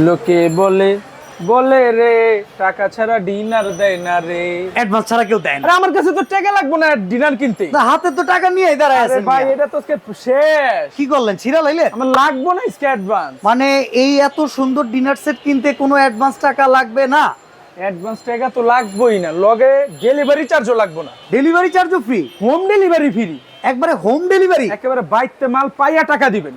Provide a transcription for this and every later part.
লোকে বলে বলে রে টাকা ছাড়া ডিনার দেয় না রে। অ্যাডভান্স ছাড়া কেউ দেয় না। আরে আমার কাছে তো টাকা লাগবে না ডিনার কিনতে। না, হাতে তো টাকা নিয়ে দাঁড়ায় আছেন ভাই এটা তো আজকে শেষ। কি করলেন ছিড়া লাইলে আমার লাগবে না আজকে অ্যাডভান্স মানে এই এত সুন্দর ডিনার সেট কিনতে কোনো অ্যাডভান্স টাকা লাগবে না? অ্যাডভান্স টাকা তো লাগবেই না। লগে ডেলিভারি চার্জও লাগবে না। ডেলিভারি চার্জও ফ্রি হোম ডেলিভারি ফ্রি একবারে হোম ডেলিভারি একেবারে বাইতে মাল পাইয়া টাকা দিবেন।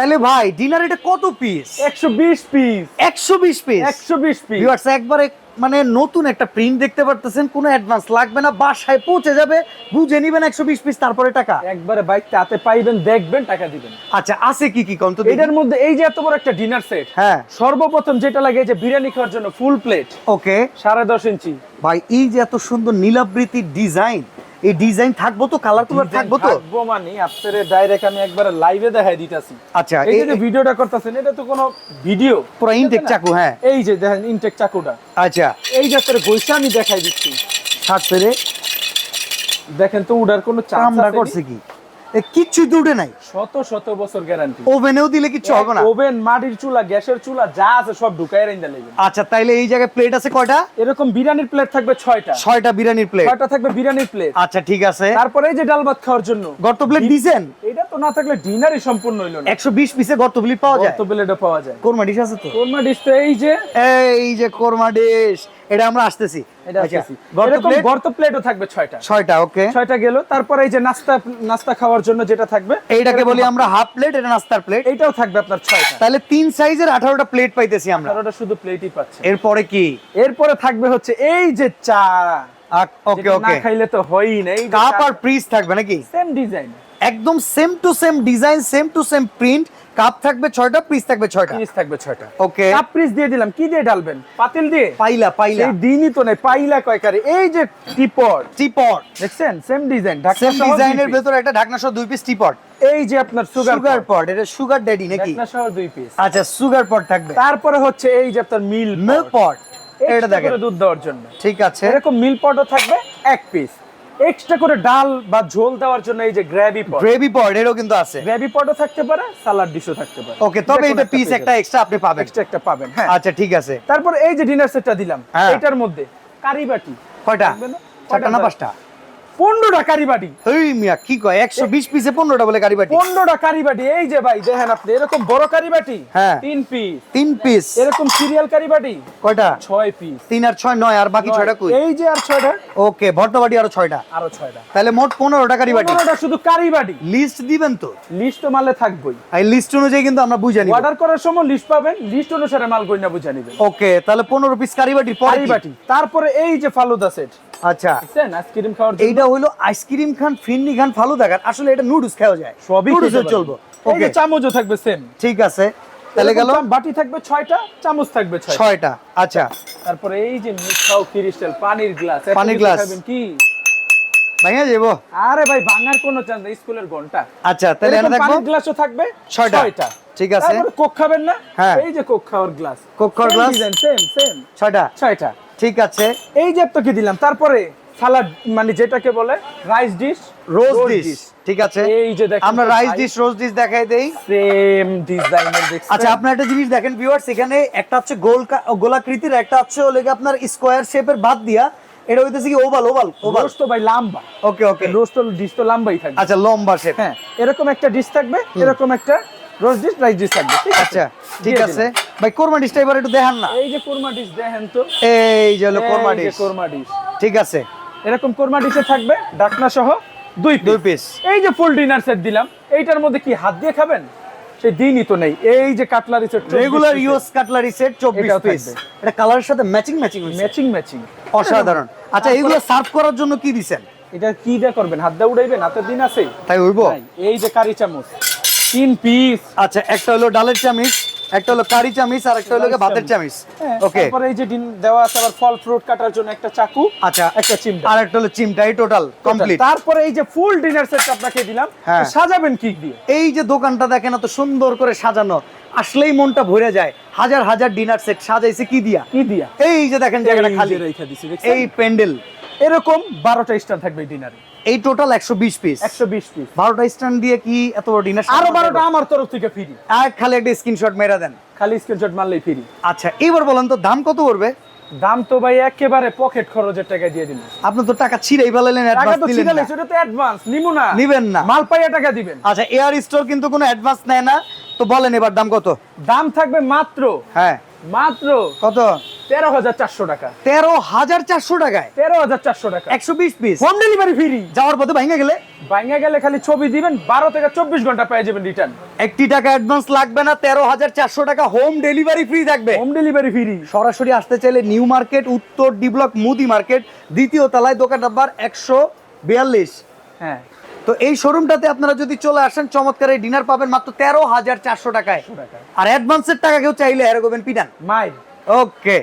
তাহলে ভাই ডিনার এটা কত পিস একশো বিশ পিস একশো বিশ পিস একশো বিশ পিস ভিউয়ার্স একবারে মানে নতুন একটা প্রিন্ট দেখতে পারতেছেন কোনো অ্যাডভান্স লাগবে না বাসায় পৌঁছে যাবে বুঝে নিবেন একশো বিশ পিস তারপরে টাকা। একবারে বাইকতে হাতে পাইবেন দেখবেন টাকা দিবেন। আচ্ছা আছে কি কি কম তো এটার মধ্যে এই যে এত বড় একটা ডিনার সেট হ্যাঁ। সর্বপ্রথম যেটা লাগে যে বিরিয়ানি খাওয়ার জন্য ফুল প্লেট ওকে সাড়ে দশ ইঞ্চি। ভাই এই যে এত সুন্দর নীলাবৃতির ডিজাইন এই ডিজাইন থাকব তো? কালার কালার থাকব তো? থাকব মানে আপনারে ডাইরেক্ট আমি একবার লাইভে দেখাই দিতাছি। আচ্ছা এই যে ভিডিওটা করতেছেন এটা তো কোনো ভিডিও পুরো ইনটেক চাকু হ্যাঁ। এই যে দেখেন ইনটেক চাকুটা। আচ্ছা। এই যে আপনার গৈসা আমি দেখাই দিচ্ছি। ষাট রে দেখেন তো উডার কোনো চামড়া করছে কি? এ কিচ্ছুই নাই। শত শত বছর গ্যারান্টি ওভেনেও দিলে কিচ্ছু হবে না। ওভেন মাটির চুলা গ্যাসের চুলা যা আছে সব ঢুকাই রেঞ্জা নেবেন আচ্ছা তাইলে এই জায়গায় প্লেট আছে কয়টা? এরকম বিরিয়ানির প্লেট থাকবে ছয়টা। ছয়টা বিরিয়ানির প্লেট ছয়টা থাকবে বিরিয়ানির প্লেট আচ্ছা ঠিক আছে। তারপরে এই যে ডাল ভাত খাওয়ার জন্য। গর্ত প্লেট দিছেন? এটা না থাকলে ডিনারই সম্পূর্ণ হইল না। একশো বিশ পিসে গর্ত প্লেট পাওয়া যায়? পাওয়া যায়। কোরমা ডিশ আছে তো? কোরমা ডিশ তো এই যে এই যে কোরমা ডিশ এটা আমরা আসতেছি। এটা আচ্ছা, গর্ত প্লেটও থাকবে ছয়টা। ছয়টা ওকে ছয়টা গেল। তারপরে এই যে নাস্তা নাস্তা খাওয়ার জন্য যেটা থাকবে এইটাকে বলি আমরা হাফ প্লেট এটা নাস্তার প্লেট এইটাও থাকবে আপনার তাহলে তিন সাইজের আঠারোটা প্লেট পাইতেছি আমরা। শুধু প্লেটই পাচ্ছে। এরপরে কি? এরপরে থাকবে হচ্ছে এই যে চা। ওকে না ওকে খাইলে তো হয়ই না। এই কাপ আর পিস থাকবে নাকি? সেম ডিজাইন একদম same to same design same to same print cup থাকবে ছয়টা পিস থাকবে ছয়টা। পিস থাকবে ছয়টা। ওকে কাপ পিস দিয়ে দিলাম। কি দিয়ে ঢালবেন? পাতিল দিয়ে? পাইলা পাইলা। সেই দিনই তো নাই পাইলা কয়কারে। এই যে টিপট টিপট দেখছেন? সেম ডিজাইন ঢাকনা সেম ডিজাইনের ভেতরে একটা ঢাকনা সহ দুই পিস টিপট এই যে আপনার সুগার সুগার পট এটা সুগার ড্যাডি নাকি? ঢাকনা সহ দুই পিস আচ্ছা সুগার পট থাকবে। তারপরে হচ্ছে এই যে আপনার মিল মিল্ক পট এটা দেখেন। দুধ দেওয়ার জন্য। ঠিক আছে। এরকম মিল পটও থাকবে এক পিস এক্সট্রা করে ডাল বা ঝোল দেওয়ার জন্য এই যে গ্রেভি পট গ্রেভি পট এরও কিন্তু আছে। গ্রেভি পটও থাকতে পারে সালাড ডিশও থাকতে পারে। ওকে তবে এটা পিস একটা এক্সট্রা আপনি পাবেন। এক্সট্রা একটা পাবেন হ্যাঁ। আচ্ছা ঠিক আছে। তারপর এই যে ডিনার সেটটা দিলাম হ্যাঁ। এটার মধ্যে কারি বাটি। কয়টা? কয়টা না? পাঁচটা? পনেরোটা কারি বাটি। এই মিয়া কি কয়? একশো বিশ পিসে পনেরোটা বলে গাড়ি বাটি। পনেরোটা কারি বাটি। এই যে ভাই দেখেন আপনি এরকম বড় হ্যাঁ। তিন পিস তিন পিস এরকম সিরিয়াল কয়টা? ছয় পিস তিন আর ছয় নয় আর বাকি ছয়টা কই? এই যে আর ছয়টা? ওকে ভট্টবাটি আরও ছয়টা। আরও ছয়টা। তাহলে মোট পনেরোটা গাড়ি বাটি। পনেরোটা শুধু কারি বাটি। লিস্ট দিবেন তো? লিস্ট তো মালে থাকবই। এই লিস্ট অনুযায়ী কিন্তু আমরা বুঝে নিব। অর্ডার করার সময় লিস্ট পাবেন লিস্ট অনুসারে মাল গইনা বুঝে নেবেন। ওকে তাহলে পনেরো পিস কারি বাটির পরে কারি বাটি। তারপরে এই যে ফালুদা সেট আচ্ছা। আইসক্রিম খাওয়ার এইটা হলো আইসক্রিম খান ফিন্নি খান ফালু দেখান। আসলে এটা নুডলস খাওয়া যায়। সবই নুডলস চলবো। ওকে চামচও থাকবে সেম ঠিক আছে। তাহলে গেল। বাটি থাকবে ছয়টা চামচ থাকবে ছয়টা। ছয়টা। আচ্ছা। তারপরে এই যে মিঠাও ক্রিস্টাল পানির গ্লাস পানির glass। কি? ভাইয়া যাব আরে ভাই ভাঙার কোনো চান্স নেই স্কুলের ঘণ্টা। আচ্ছা তাহলে এনে দেখব পানির গ্লাসও থাকবে ছয়টা। ঠিক আছে। তারপরে কোক খাবেন না? হ্যাঁ। এই যে কোক খাওয়ার গ্লাস কোক খাওয়ার glass? সেম সেম ছয়টা। ছয়টা। ঠিক আছে। এই যে তো কি দিলাম তারপরে সালাড মানে যেটাকে বলে রাইস ডিশ রোজ ডিশ ঠিক আছে। এই যে দেখেন আমরা রাইস ডিশ রোজ ডিশ দেখাই দেই। সেম ডিজাইনের দেখছেন? আচ্ছা আপনার একটা জিনিস দেখেন ভিউয়ার্স এখানে একটা হচ্ছে গোল গোলাকৃতির একটা হচ্ছে হলো গিয়ে আপনার স্কোয়ার শেপের বাদ দিয়া এটা হইতেছে কি ওভাল ওভাল ওভাল রোস্ট তো ভাই লম্বা। ওকে ওকে রোস্ট তো ডিশ তো লম্বাই থাকবে। আচ্ছা লম্বা শেপ হ্যাঁ এরকম একটা ডিশ থাকবে এরকম একটা রোজ ডিশ রাইস ডিশ থাকবে ঠিক আছে? আচ্ছা ঠিক আছে। ভাই কোরমা ডিশটা এবার একটু দেখান না। এই যে কোরমা ডিশ দেখেন তো। এই যে হলো কোরমা ডিশ। কোরমা ডিশ। ঠিক আছে। এরকম কোরমা ডিশে থাকবে ডাকনা সহ দুই দুই পিস এই যে ফুল ডিনার সেট দিলাম এইটার মধ্যে কি হাত দিয়ে খাবেন? সেই দিনই তো নেই। এই যে cutlery set regular use cutlery set 24 piece এটা কালারের সাথে ম্যাচিং ম্যাচিং ম্যাচিং ম্যাচিং অসাধারণ। আচ্ছা এগুলো সার্ভ করার জন্য কি দিছেন? এটা কি দিয়ে করবেন? হাত দিয়ে উড়াইবেন? হাতের দিন আছে? তাই হইবো। এই যে কারি চামচ। তিন পিস আচ্ছা একটা হলো ডালের চামিচ একটা হলো কারি চামিচ আর একটা হলো ভাতের চামিচ। ওকে তারপরে এই যে ডিন দেওয়া আছে আবার ফল ফ্রুট কাটার জন্য একটা চাকু আচ্ছা একটা চিমটা। আর একটা হলো চিমটাই টোটাল কমপ্লিট তারপরে এই যে ফুল ডিনার সেট আপনাকে দিলাম হ্যাঁ। সাজাবেন কি দিয়ে? এই যে দোকানটা দেখেন এত সুন্দর করে সাজানো আসলেই মনটা ভরে যায়। হাজার হাজার ডিনার সেট সাজাইছে কি দিয়া? কি দিয়া? এই যে দেখেন জায়গাটা খালি। রেখে দিছি? এই প্যান্ডেল। এরকম বারোটা স্টার থাকবে ডিনারে এই টোটাল একশো বিশ পিস একশো বিশ পিস বারোটা স্ট্যান্ড দিয়ে কি এত বড় ডিনার আরও আমার তরফ থেকে ফ্রি আর খালি একটা স্ক্রিনশট মেরা দেন। খালি স্ক্রিনশট মারলেই ফ্রি আচ্ছা এবার বলেন তো দাম কত পড়বে? দাম তো ভাই একেবারে পকেট খরচের টাকা দিয়ে দিন আপনি তো টাকা ছিঁড়েই ফেলালেন অ্যাডভান্স দিলেন না। সেটা তো অ্যাডভান্স নিমু না। নিবেন না। মাল পাইয়া টাকা দিবেন। আচ্ছা এয়ার স্টোর কিন্তু কোনো অ্যাডভান্স নেয় না। তো বলেন এবার দাম কত? দাম থাকবে মাত্র। হ্যাঁ। মাত্র। কত? তেরো হাজার চারশো টাকা। তেরো হাজার চারশো টাকায়? তেরো হাজার চারশো টাকা। একশো বিশ পিস হোম ডেলিভারি ফ্রি যাওয়ার পথে ভাঙে গেলে? বাইঙ্গা গেলে খালি ছবি দিবেন বারো থেকে চব্বিশ ঘণ্টা পেয়ে যাবেন রিটার্ন একটি টাকা অ্যাডভান্স লাগবে না তেরো হাজার চারশো টাকা হোম ডেলিভারি ফ্রি থাকবে। হোম ডেলিভারি ফ্রি সরাসরি আসতে চাইলে নিউ মার্কেট উত্তর ডি ব্লক মুদি মার্কেট দ্বিতীয় তলায় দোকান নাম্বার একশো বিয়াল্লিশ। হ্যাঁ। তো এই শোরুমটাতে আপনারা যদি চলে আসেন চমৎকার এই ডিনার পাবেন মাত্র তেরো হাজার চারশো টাকায়। টাকা আর অ্যাডভান্সের টাকা কেউ চাইলে এরকম পিটান মাইল। ওকে